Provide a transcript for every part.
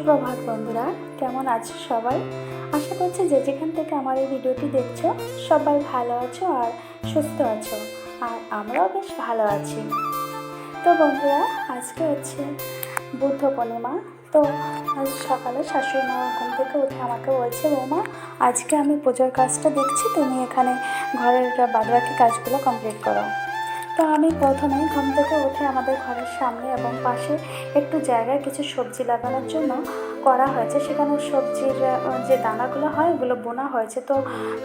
সুপ্রভাত বন্ধুরা, কেমন আছো সবাই? আশা করছি যে যেখান থেকে আমার এই ভিডিওটি দেখছ, সবাই ভালো আছো আর সুস্থ আছো, আর আমরাও বেশ ভালো আছি। তো বন্ধুরা, আজকে হচ্ছে বুদ্ধ পূর্ণিমা। তো আজ সকালে শাশুড়ি মা ঘুম থেকে উঠে আমাকে বলছে, বৌমা, আজকে আমি পুজোর কাজটা দেখছি, তুমি এখানে ঘরের বাদবাকি কাজগুলো কমপ্লিট করো। তো আমি প্রথমে ঘুম থেকে উঠে আমাদের ঘরের সামনে এবং পাশে একটু জায়গায় কিছু সবজি লাগানোর জন্য করা হয়েছে। সেখানে সবজির যে দানাগুলো হয়, ওগুলো বোনা হয়েছে। তো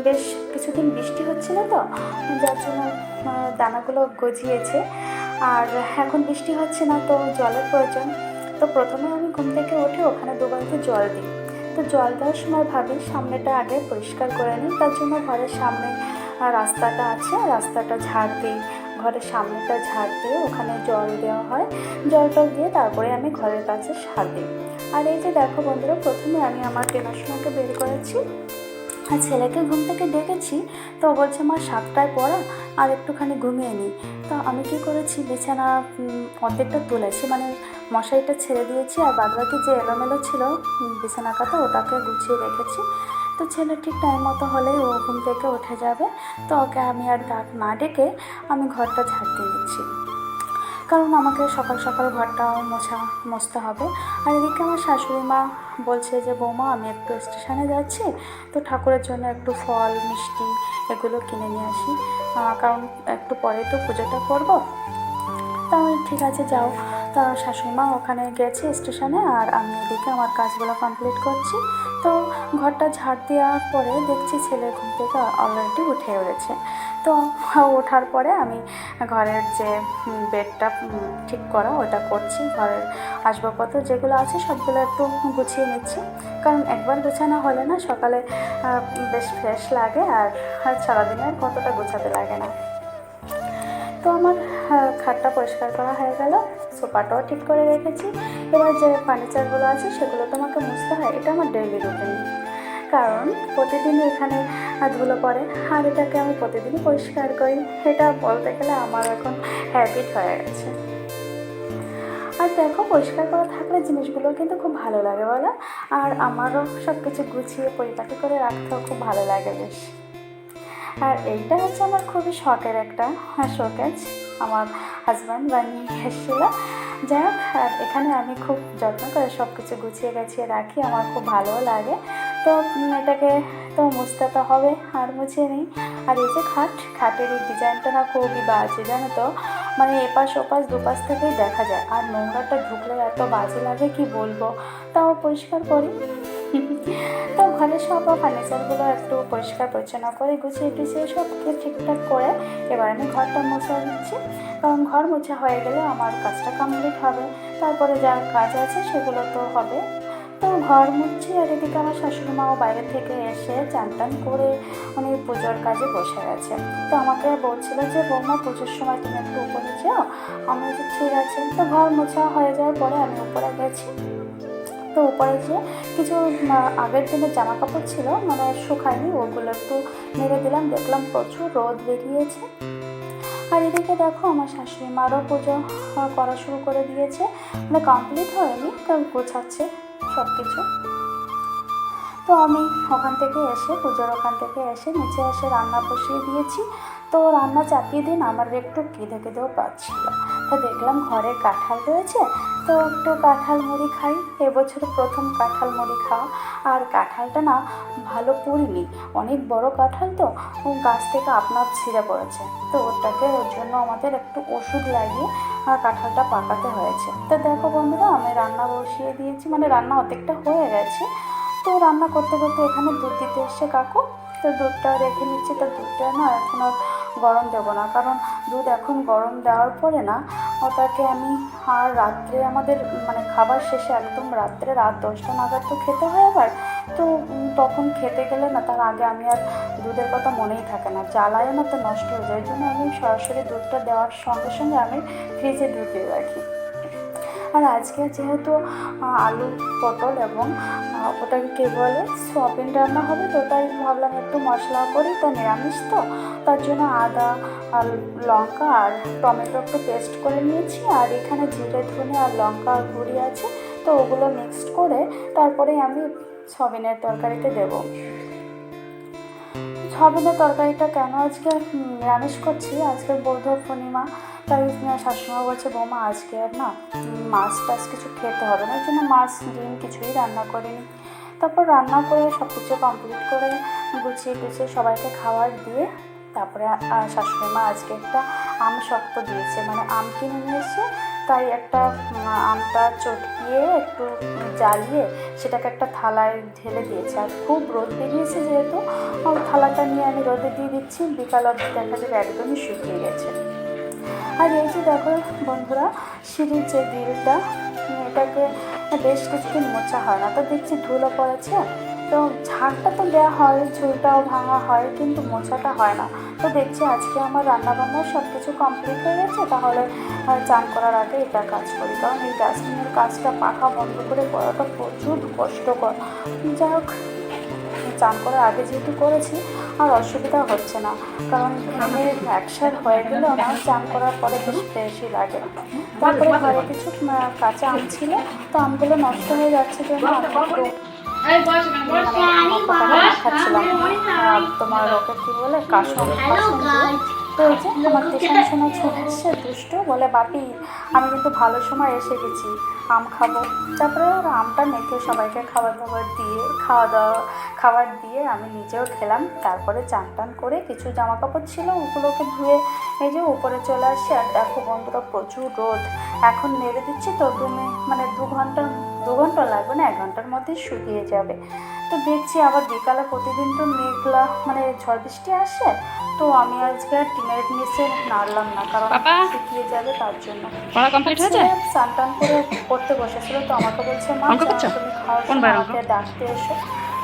বেশ কিছুদিন বৃষ্টি হচ্ছিল তো, যার জন্য দানাগুলো গজিয়েছে। আর এখন বৃষ্টি হচ্ছে না, তো জলের প্রয়োজন। তো প্রথমে আমি ঘুম থেকে উঠে ওখানে দু বালতি জল দিই। তো জল দেওয়ার সময় ভাবি সামনেটা আগে পরিষ্কার করে নিই। তার জন্য ঘরের সামনে রাস্তাটা আছে। রাস্তাটা ঝাড় দিই। ঘরের সামনেটা ঝাড় দিয়ে ওখানে জল দেওয়া হয়। জল টল দিয়ে তারপরে আমি ঘরের কাছে দিই। আর এই যে দেখো বন্ধুরা, প্রথমে আমি আমার টেনাশোনাকে বের করেছি। আর ছেলেকে ঘুম থেকে ডেকেছি, তো বলছে, মা, সাতটায় পড়া, আর একটুখানি ঘুমিয়ে নিই তো আমি কি করেছি, বিছানা অর্ধেকটা তুলেছি। মানে মশারিটা ছেড়ে দিয়েছি, আর বাদবাকি যে এলোমেলো ছিল বিছানা কাটা, ওটাকে গুছিয়ে রেখেছি। তো ছেলে ঠিক টাইম মতো হলেই ও ঘুম থেকে উঠে যাবে। তো ওকে আমি আর ডাক না ডেকে আমি ঘরটা ঝাড় দিয়ে নিচ্ছি কারণ আমাকে সকাল সকাল ঘরটা মোছা, মুছতে হবে। আর এদিকে আমার শাশুড়ি মা বলছে যে, বৌমা, আমি একটু স্টেশনে যাচ্ছি। তো ঠাকুরের জন্য একটু ফল, মিষ্টি এগুলো কিনে নিয়ে আসি। কারণ একটু পরে তো পুজোটা করব। তা আমি ঠিক আছে, যাও। তা শাশুড়িমা ওখানে গেছে স্টেশনে আর আমি এদিকে আমার কাজগুলো কমপ্লিট করছি। তো ঘরটা ঝাড় দেওয়ার পরে দেখছি ছেলে ঘুম থেকে অলরেডি উঠে উঠেছে। তো ওঠার পরে আমি ঘরের যে বেডটা ঠিক করা ওটা করছি। ঘরের আসবাবপত্র যেগুলো আছে সবগুলো একটু গুছিয়ে নিচ্ছি। কারণ একবার গোছানো হলে না সকালে বেশ ফ্রেশ লাগে আর আর সারাদিনে আর কতটা গোছাতে লাগে না। তো আমার খাটটা পরিষ্কার করা হয়ে গেল, সোফাটাও ঠিক করে রেখেছি। এবার যে ফার্নিচারগুলো আছে সেগুলো তোমাকে মুছতে হয়, এটা আমার ডেইলি রুটিন কারণ প্রতিদিন এখানে ধুলো পড়ে, আর এটাকে আমি প্রতিদিনই পরিষ্কার করি। এটা বলতে গেলে আমার এখন হ্যাবিট হয়ে গেছে। আর দেখো, পরিষ্কার করা থাকলে জিনিসগুলো কিন্তু খুব ভালো লাগে বলো। আর আমারও সব কিছু গুছিয়ে পরিপাটি করে রাখতেও খুব ভালো লাগে বেশ। আর এইটা হচ্ছে আমার খুবই শখের একটা শোকেজ আমার হাজব্যান্ড বানিয়ে এসেছিল। যাই হোক, আর এখানে আমি খুব যত্ন করে সব কিছু গুছিয়ে গাছিয়ে রাখি, আমার খুব ভালোও লাগে। তো এটাকে তো মুছতে তো হবে, আর মুছে নিই। আর এই যে খাট, খাটের এই ডিজাইনটা না খুবই বাজে, জানো তো? মানে এপাশ ওপাশ, দুপাশ থেকেই দেখা যায়। আর নোংরাটা ঢুকলে এত বাজে লাগে, কি বলব? তাও পরিষ্কার করি। তো ঘরের সব ফার্নিচারগুলো একটু পরিষ্কার পরিচ্ছন্ন করে গুছিয়ে টুছিয়ে সবকে ঠিকঠাক করে এবার আমি ঘরটা মোছা দিচ্ছি কারণ ঘর মোছা হয়ে গেলে আমার কাজটা কমপ্লিট হবে। তারপরে যা কাজ আছে সেগুলো তো হবে। তো ঘর মুছছি আর এদিকে আমার শাশুড়ি মাও বাইরে থেকে এসে চান টান করে উনি পুজোর কাজে বসে গেছে। তো আমাকে বলছিল যে, বৌমা, পুজোর সময় তুমি একটু উপরে যাও আমি ঠিক আছে। তো ঘর মোছা হয়ে যাওয়ার পরে আমি উপরে গেছি। তো উপরে যে কিছু আগের দিনের জামা কাপড় ছিল মানে শুকায়নি, ওগুলো একটু নেড়ে দিলাম, দেখলাম প্রচুর রোদ বেরিয়েছে। আর এদিকে দেখো আমার শাশুড়ি মারও পুজো করা শুরু করে দিয়েছে। মানে কমপ্লিট হয়নি কারণ গোছাচ্ছে সব কিছু তো আমি ওখান থেকে এসে, পুজোর ওখান থেকে এসে নিচে এসে রান্না বসিয়ে দিয়েছি। তো রান্না চাপিয়ে দিন, আমার একটু কেঁদে কেঁদেও পাচ্ছিল। তো দেখলাম ঘরে কাঁঠাল রয়েছে, তো একটু কাঁঠাল মুড়ি খাই। এবছর প্রথম কাঁঠাল মুড়ি খাওয়া। আর কাঁঠালটা না ভালো পুড়িনি অনেক বড় কাঁঠাল তো গাছ থেকে আপনার ছিঁড়ে পড়েছে। তো ওটাকে ওর জন্য আমাদের একটু ওষুধ লাগিয়ে আর কাঁঠালটা পাকাতে হয়েছে। তো দেখো বন্ধুরা, আমি রান্না বসিয়ে দিয়েছি মানে রান্না অর্ধেকটা হয়ে গেছে। তো রান্না করতে করতে এখানে দুধ দিতে এসছে কাকু। তো দুধটা রেখে নিচ্ছি, তো দুধটা না এখন আর গরম দেবো না। কারণ দুধ এখন গরম দেওয়ার পরে না, ওটাকে আমি আর রাত্রে আমাদের মানে খাবার শেষে একদম রাত্রে রাত দশটা নাগাদ তো খেতে হয় আবার। তো তখন খেতে গেলে না তার আগে আমি আর দুধের কথা মনেই থাকে না। জ্বালায় না, তো নষ্ট হয়ে যায়। জন্য আমি সরাসরি দুধটা দেওয়ার সঙ্গে সঙ্গে আমি ফ্রিজে ঢুকিয়ে রাখি। আর আজকে যেহেতু আলু, পটল এবং ওটাকে কে বলে সোয়াবিন রান্না হবে, তো তাই ভাবলাম একটু মশলা করি, তো নিরামিষ তো। তার জন্য আদা লঙ্কা আর টমেটো একটু পেস্ট করে নিয়েছি। আর এখানে জিরে, ধনে আর লঙ্কা গুঁড়ি আছে, তো ওগুলো মিক্সড করে তারপরে আমি সবিনের তরকারিতে দেবো। সবিনের তরকারিটা কেন? আজকে রামেশ নিরামিষ করছি। আজকে বৌদ্ধ পূর্ণিমা, তাই শাশুড়িমা বলছে, বৌমা, আজকে আর না মাছ টাছ কিছু খেতে হবে না। ওই জন্য মাছ, ডিম কিছুই রান্না করিনি। তারপর রান্না করে সব কিছু কমপ্লিট করে গুছিয়ে গুছিয়ে সবাইকে খাবার দিয়ে তারপরে আহ, শাশুড়ি মা আজকে একটা আম শক্ত দিয়েছে মানে আম কিনে নিয়ে এসে তাই একটা আমটা চটকিয়ে একটু জ্বালিয়ে সেটাকে একটা থালায় ঢেলে দিয়েছে। আর খুব রোদ বেরিয়েছে যেহেতু থালাটা নিয়ে আমি রোদে দিয়ে দিচ্ছি বিকাল অবধি দেখা যাবে একদমই শুকিয়ে গেছে। আর এই যে দেখো বন্ধুরা সিঁড়ির যে গ্রিলটা এটাকে বেশ কিছুদিন মোছা হয় না। তো দেখছি ধুলো পড়েছে তো ঝাড়টা তো দেওয়া হয়, ঝুলটাও ভাঙা হয়, কিন্তু মোছাটা হয় না। তো দেখছি আজকে আমার রান্নাবান্না সব কিছু কমপ্লিট হয়ে গেছে, তাহলে চান করার আগে এটা কাজ করি। কারণ এই ডাস্টবিনের কাজটা পাখা বন্ধ করে করাটা প্রচুর কষ্টকর। যাই হোক, চান করার আগে যেহেতু করেছি, আর অসুবিধা হচ্ছে না। কারণ ঘামে একসার হয়ে গেলে, আমার চান করার পরে বেশ ফ্রেশই লাগে। তারপরে ঘরে কিছু কাঁচা আম ছিল, তো আমগুলো নষ্ট হয়ে যাচ্ছে জন্য খাচ্ছিলাম। তোমার ওকে কি বলে? কাসম তো এই যে আমার টিউশন সময় এসছে দুষ্টু বলে বাপি আমি কিন্তু ভালো সময় এসে গেছি আম খাব। তারপরে ওর আমটা মেখে সবাইকে খাবার দাবার দিয়ে খাওয়া দাওয়া খাবার দিয়ে আমি নিজেও খেলাম। তারপরে চান টান করে কিছু জামা কাপড় ছিল ওগুলোকে ধুয়ে এই যে উপরে চলে আসছি আর দেখো বন্ধুরা প্রচুর রোদ। এখন নেড়ে দিচ্ছি তো দু মানে দু ঘণ্টা দু ঘণ্টা লাগবে না এক ঘণ্টার মধ্যে শুকিয়ে যাবে। তো দেখছি আবার বিকালে প্রতিদিন তো মেঘলা মানে ঝড় বৃষ্টি আসে তো আমি আজকে আর টিনের নিচে নাড়লাম না কারণ শুকিয়ে যাবে তার জন্য। পড়া কমপ্লিট হয়েছে? স্নান টান করে পড়তে বসেছিল তো আমাকে বলছে মা? তুমি খাওয়ার সময় আমাকে ডাকতে এসো।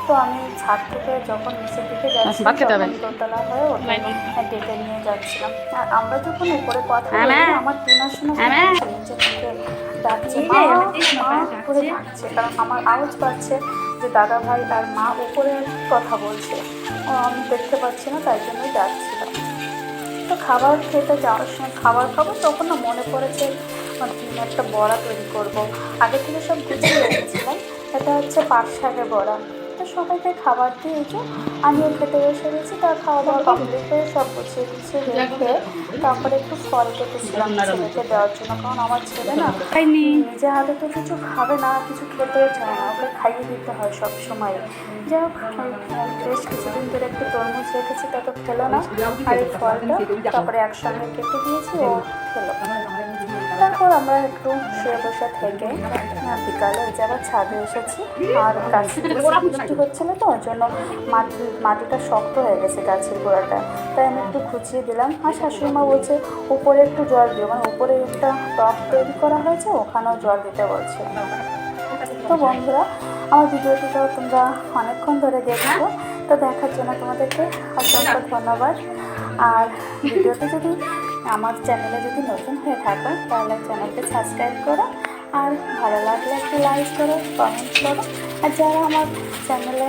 তো আমি ছাদ থেকে যখন নিচের দিকে আচ্ছা, যাচ্ছি দোতলা হয়ে ওকে লাইনে। ডেকে নিয়ে যাচ্ছিলাম। আর আমরা যখন উপরে কথা হ্যাঁ, বলি আমার টিনার শোনা ডাকছে মা করে ডাকছে। কারণ আমার আওয়াজ পাচ্ছে যে দাদা ভাই আর মা উপরে কথা বলছে আমি দেখতে পাচ্ছি না তাই জন্যই ডাকছিলাম তো খাবার খেতে যাওয়ার সময় খাবার খাব তখন না মনে পড়েছে দিন একটা বড়া তৈরি করব। আগে থেকে সব গুছিয়ে রেখেছিলাম এটা হচ্ছে পাট শাকের বড়া তো সবাইকে খাবার দিয়ে এই যে আমিও খেতে বসে গেছি তার খাওয়া দাওয়া কমপ্লিট করে সব গুছিয়ে গুছিয়ে রেখে তারপরে একটু ফল কেটেছিলাম ছেলেকে দেওয়ার জন্য কারণ আমার ছেলে না নিজে হাতে তো কিছু খাবে না কিছু খেতেও চায় না ওকে খাইয়ে দিতে হয় সব সময়। যাই হোক বেশ কিছুদিন ধরে একটু তরমুজ রেখেছি তা তো খেলো না। আর এই ফলটা তারপরে একসঙ্গে কেটে দিয়েছি ও খেলো। তারপর আমরা একটু শুয়ে বসে থেকে বিকালে ওই যে আবার ছাদে এসেছি আর গাছ বৃষ্টি হচ্ছিল তো ওই জন্য মাটি মাটিটা শক্ত হয়ে গেছে গাছের গোড়াটা। তাই আমি একটু খুঁচিয়ে দিলাম আর শাশুড়ি মা বলছে উপরে একটু জল দিও। মানে উপরে একটা টপ তৈরি করা হয়েছে ওখানেও জল দিতে বলছে। তো বন্ধুরা আমার ভিডিওটি তো তোমরা অনেকক্ষণ ধরে দেখছ তো দেখার জন্য তোমাদেরকে অসংখ্য ধন্যবাদ। আর ভিডিওটি যদি আমার চ্যানেলে যদি নতুন হয়ে থাকো, তাহলে চ্যানেলকে সাবস্ক্রাইব করো আর ভালো লাগলে একটু লাইক করো কমেন্ট করো। আর যারা আমার চ্যানেলে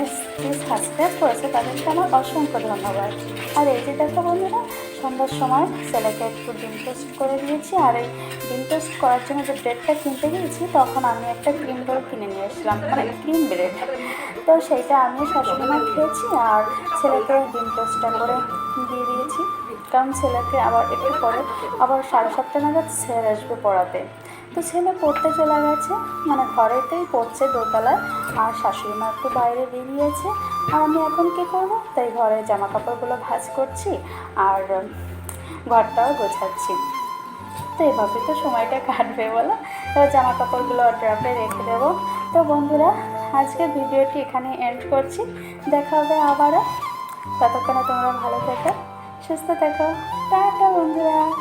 সাবস্ক্রাইব করেছে, তাদেরকে আমার অসংখ্য ধন্যবাদ। আর এই যে দেখো বন্ধুরা, সন্ধ্যার সময় ছেলেকে একটু ডিম টোস্ট করে দিয়েছি। আর এই ডিম টোস্ট করার জন্য যে ব্রেডটা কিনতে গিয়েছি, তখন আমি একটা ক্রিম রোল কিনে নিয়ে এসেছিলাম মানে ক্রিম ব্রেড তো সেইটা আমি শাশুড়িমা খেয়েছি, আর ছেলেকে ডিম টোস্টটা করে দিয়ে দিয়েছি। কারণ ছেলেকে আবার একটু পরে আবার সাড়ে সাতটা নাগাদ স্যার আসবে পড়াতে। তো ছেলে পড়তে চলে গেছে মানে ঘরেতেই পড়ছে দোতলায়। আর শাশুড়ি মা একটু বাইরে বেরিয়েছে। আর আমি এখন কী করব? তাই ঘরে জামা কাপড়গুলো ভাঁজ করছি আর ঘরটাও গোছাচ্ছি। তো এভাবে তো সময়টা কাটবে বলো? তো জামা কাপড়গুলো ড্রপে রেখে দেবো। তো বন্ধুরা, আজকের ভিডিওটি এখানে এন্ড করছি। দেখা হবে আবারও। ততক্ষণে তোমরা ভালো থেকো। সুস্থ থেকো। টাটা বন্ধুরা।